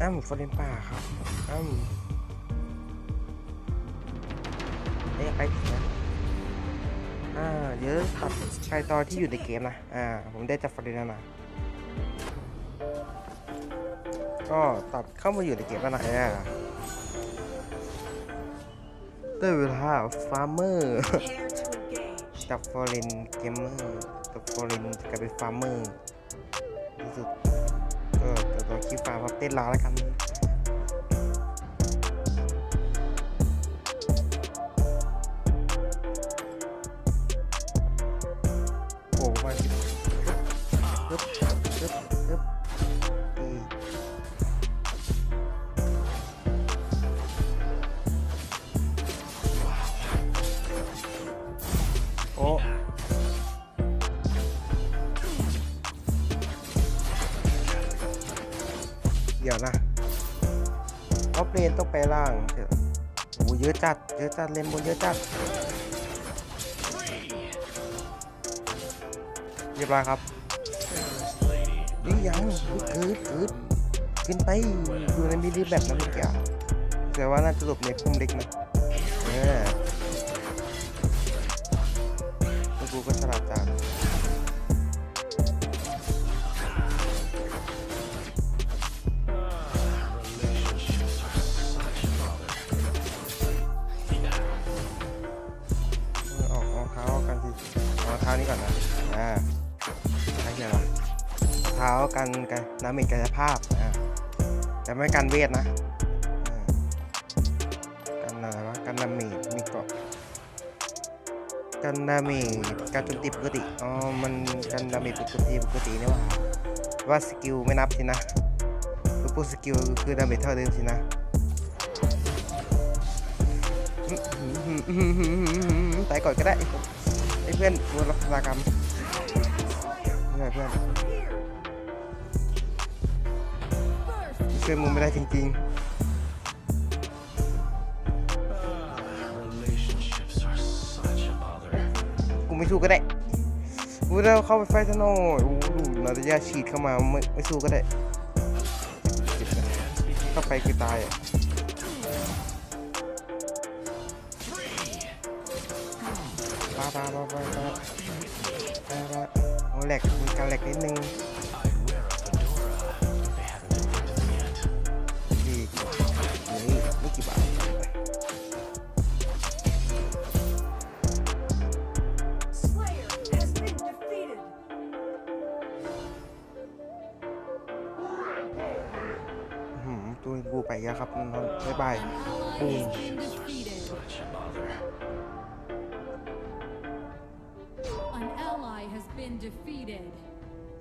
อ้ำฟอร์เรนป่าครับอ้ำเอ๊ะไปผิดนะอ่าเดี๋ยวตัดใครตอนที่อยู่ในเกมนะ อ่า ผมได้จากฟอร์เรนแล้วนะก็ตัดเข้ามาอยู่ในเกมแล้วนะอ่าได้เวลาฟาร์มเมอร์จากฟอร์เรนเกมเมอร์กับฟอร์เรนกลายเป็นฟาร์มเมอร์ที่สุด ก็จะต้องคิดฟาร์มครับเต้นรอแล้วกัน ดี๋ยวนะเอาเปลนต้องไปล่างเถอะโอ้เยอะจัด เยอะจัดเลนบนเยอะจัด เรียบร้อยครับนี่ยังอุ๊ยเกิดเกิดขึ้นไปอยู่ในมินิแบบนั้นเมื่อกี้แต่ว่าน่าจะหลบในพุ่มเล็กนะเออ กันกันน้ำเมจกายภาพอ่าแต่ไม่กันเวทนะอ่ากันอะไรวะกันน้ำเมจมีเกาะกันดาเมจการโจมตีปกติอ๋อมันกันดาเมจปกติปกตินี่ว่าว่าสกิลไม่นับสินะคือพวกสกิลคือดาเมจเท่าเดิมสินะตายก่อนก็ได้ไอ้เพื่อนวัวรักษากรรมนี่ไงเพื่อน ช่วยมึงไม่ได้จริง Relationships are such a bother. ๆกูไม่สู้ก็ได้กูจะเข้าไปไฟท์ซะหน่อยโอ้โหนาตยาฉีดเข้ามาไม่ไม่สู้ก็ได้เจ็บนะถ้าไปคือตายอะป้าป้าป้าป้าป้าป้าป้าโอ้แหลกมีการแหลกนิดนึง ไปแล้วครับนอนบ๊ายบายบูม Such a bother. An ally has been defeated.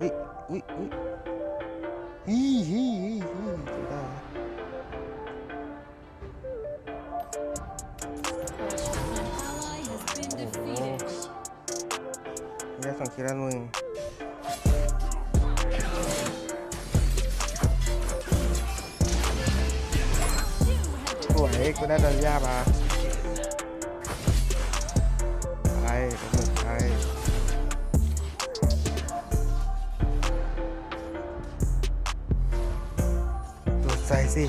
อุ้ยอุ้ยอุ้ยฮีฮีฮีฮีตัวได้ An ally has been defeated. ไม่ได้ส่งคิดแล้วมึง วยกูได้ดอลย่ามาไปตบมือไปตัวจใส่สิ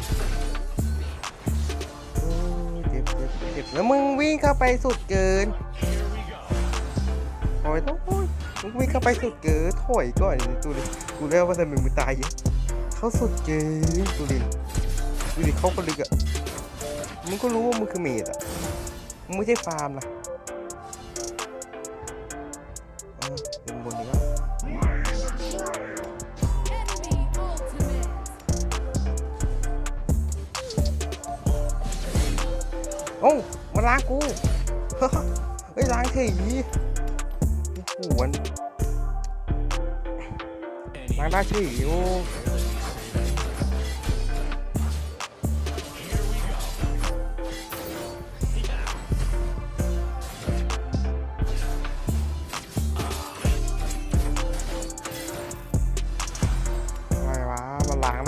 เจ็บเจ็บเจ็บแล้วมึงวิ่งเข้าไปสุดเกินถอยต้องโอ้ยมึงวิ่งเข้าไปสุดเกินถอยก่อนตูดิกูเรียกว่าทำไมมึงตายเยอะเข้าสุดเกินตูดิดูดิเข้าไปลึกอะ มึงก็รู้ว่ามึงคือเมดอะ มึงไม่ใช่ฟาร์มนะออเป็นบนนี้ก็โอ้มาล้างกู เฮ้ยล้างเฉยโอ้โหมันล้างได้เฉยโอ้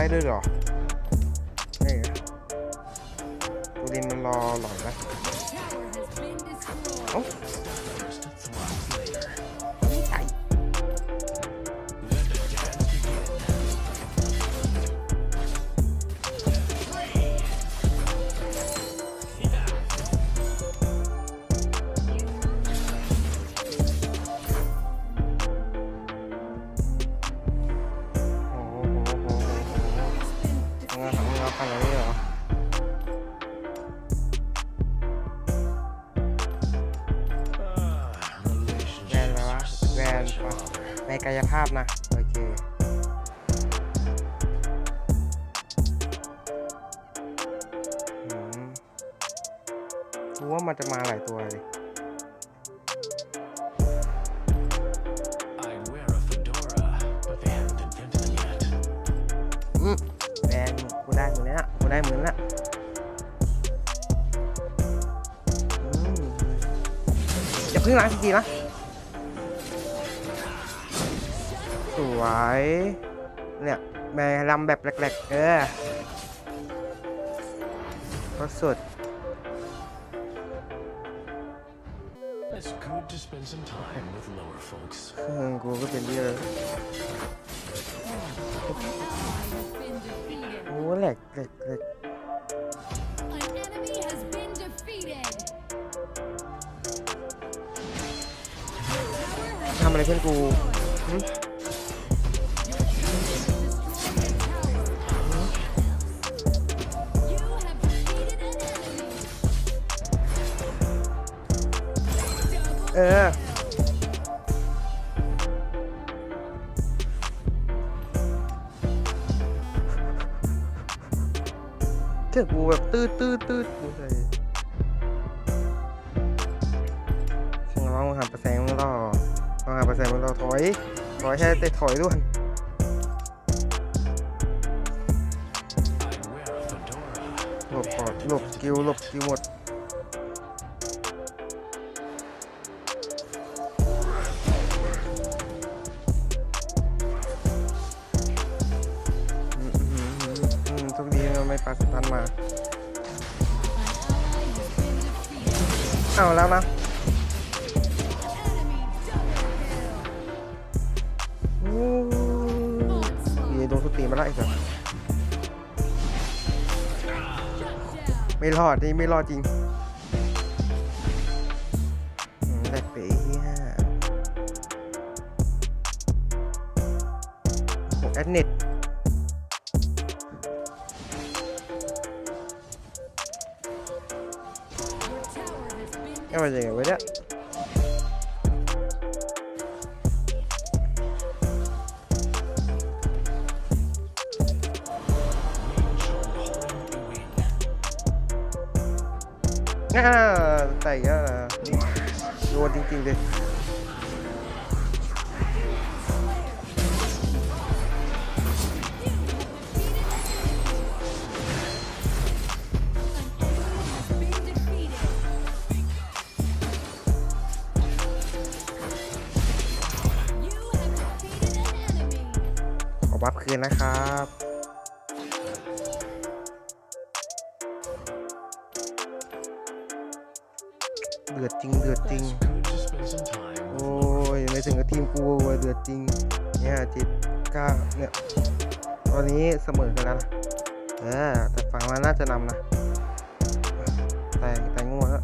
ด้ด้วยเหรอนี่ดูดิลินมันรอหลอยนะ Tower has been destroyed. เอ้า ในกายภาพนะ โอเคอืมรู้ว่ามันจะมาหลายตัวเลย I'd wear a fedora, but they haven't invented them yet. อืมแวนกูได้มือนี้ละกูได้มือนี้ละอืมอย่าเพิ่งล้างทีทีนะ สวย เนี่ยแม่ลำแบบแหลกๆ เออก็สุด It's good to spend some time with lower folks. เครื่องกูก็เป็นเยอะ An ally has been defeated. โอ้แหลกแหลกแหลก An enemy has been defeated. Tower has ทำอะไรเพื่อนกู เออเกิดกูแบบตืดตืดตืดกูเลยฉันร้องมึงหันไปแซงมึงรอมึงหันไปแซงมึงรอถอยถอยแค่แต่ถอยด้วยหลบก่อนหลบกิลหลบกิลหมดาสตันมาเอาแล้วนะ Enemy double kill. โอ้ยโดนสตีมาแล้วไอ้สักไม่รอดนี่ไม่รอดจริงแต่เป๋เฮียโอ้แอดเน็ต been แค่มาจากไหนว ขอบัฟคืนนะครับเดือดจริงเดือดจริง โอ้ยไม่ถึงกับทีมกูเว้เดือดจริง เนี่ยจิตก้าเนี่ยตอนนี้เสมอกันแล้วนะเออแต่ฝั่งมันน่าจะนำนะ แต่แต่ง่วงแล้ว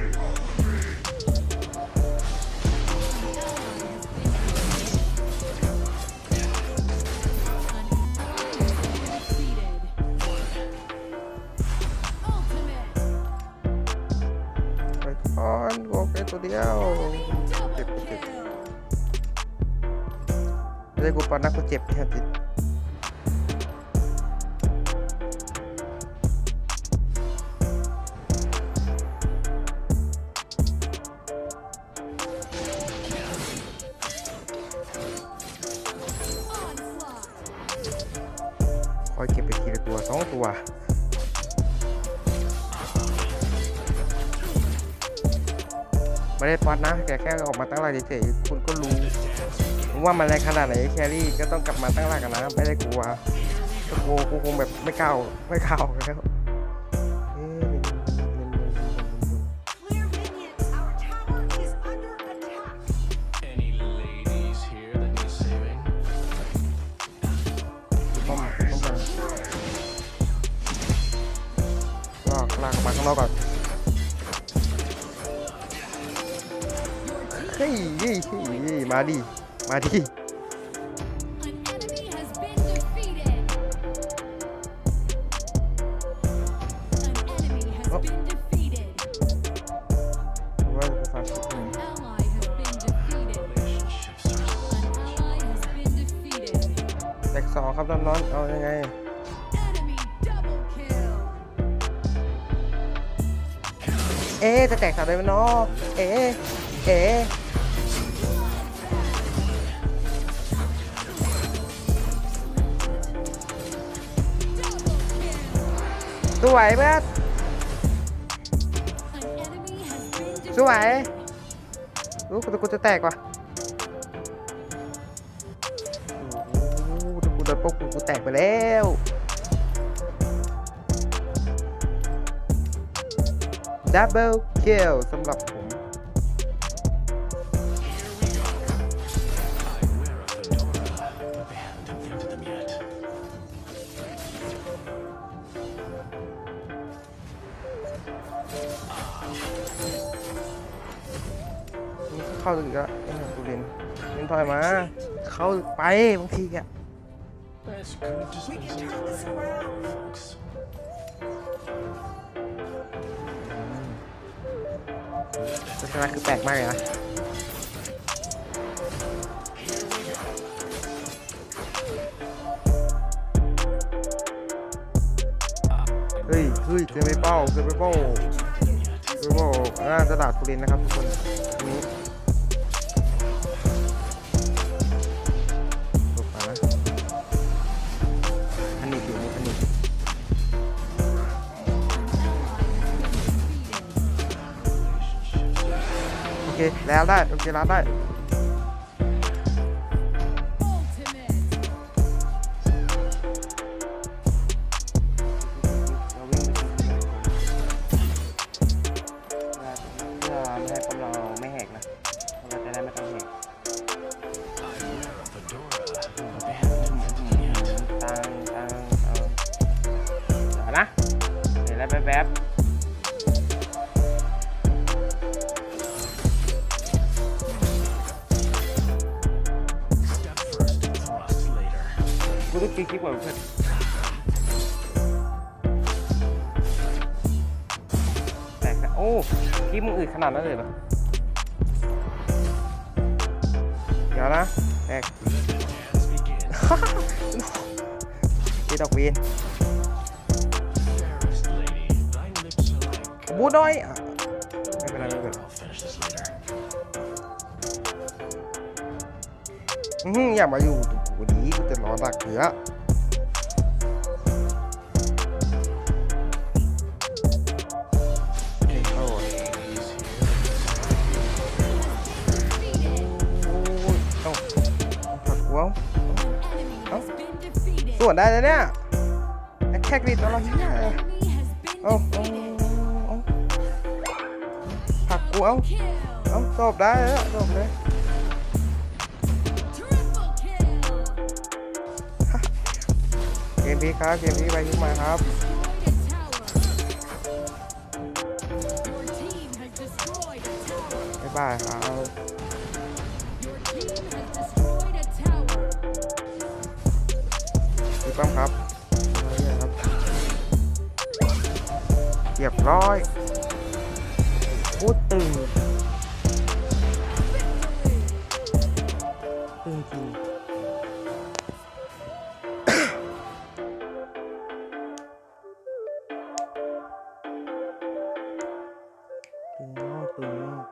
ตัวเดียวเจ็บเจ็บไม่ได้กูปอนนะกูเจ็บที่ติดคอยเก็บไปทีละตัวสองตัว ไม่ได้ป๊อตนะ แกแค่ออกมาตั้งหลักเฉยๆคุณก็รู้ ว่ามันแรงขนาดไหนแครี่ก็ต้องกลับมาตั้งหลักกันนะ ไม่ได้กลัวกลัวกูคงแบบไม่ก้าวไม่ก้าวแล้วเอ๊ะ Clear minions. Our tower is under attack. Any ladies here that need saving? ป้อมป้อมกันก็ลากออกมาข้างนอกก่อน ยี่ยมาดิ มาดิแตกสองครับร้อนๆเอายังไงเอ๊จะแตกสามได้ไหมเนาะเอ๊เอ๊ สวยเพื่อนสวยรู้กูจะกูจะแตกว่ะโอ้กูจะปุ๊บกูแตกไปแล้วดับเบิลคิลสำหรับผม นี่เข้าอีกแล้วดูเรนเรียนถอยมา เข้าไปบางทีอะลักษณะคือแปลกมากเลยนะเฮ้ยเฮ้ยเกินไปเป้าเกินไปเป้า เกินไปเป้าอ่าตลาดทุเรียนนะครับทุกคนอันนี้จบมานะอันนี้อยู่นี่อันนี้โอเคแล้วได้ โอเคแล้วได้ แตกแล้วโอ้คลิปมึงอืดขนาดนั้นเลยเหรอเดี๋ยวนะแตกตีดอกเวีนบูน้อยไม่เป็นไรไม่เป็นไรอือหืออย่ามาอยู่ตรงกูดีกูจะรอดักเถือ defeated. ส่วนได้เลยเนี่ยไอ้แค่กรีดตัวเราเฮีย Enemy has been เอาเอา defeated. เอาผักกูเอา Kill. เอาจบได้แล้วจบเลย Triple kill. เกมพีคครับเกมพีไปขึ้นมาครับ Destroyed a tower. Your team has destroyed a tower. บ๊ายบายครับ ร้อยพูดตื่นตึงจริงตึงมตื่นงมาก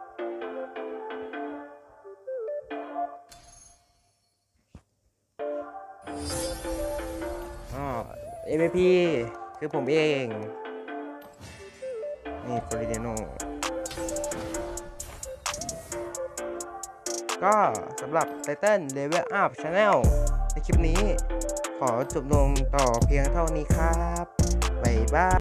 อ๋อ MVP คือผมเอง นี่โคลิเดโนก็สำหรับไตเติ้ล Level Up Channel ในคลิปนี้ ขอจบลงต่อเพียงเท่านี้ครับ บ๊ายบาย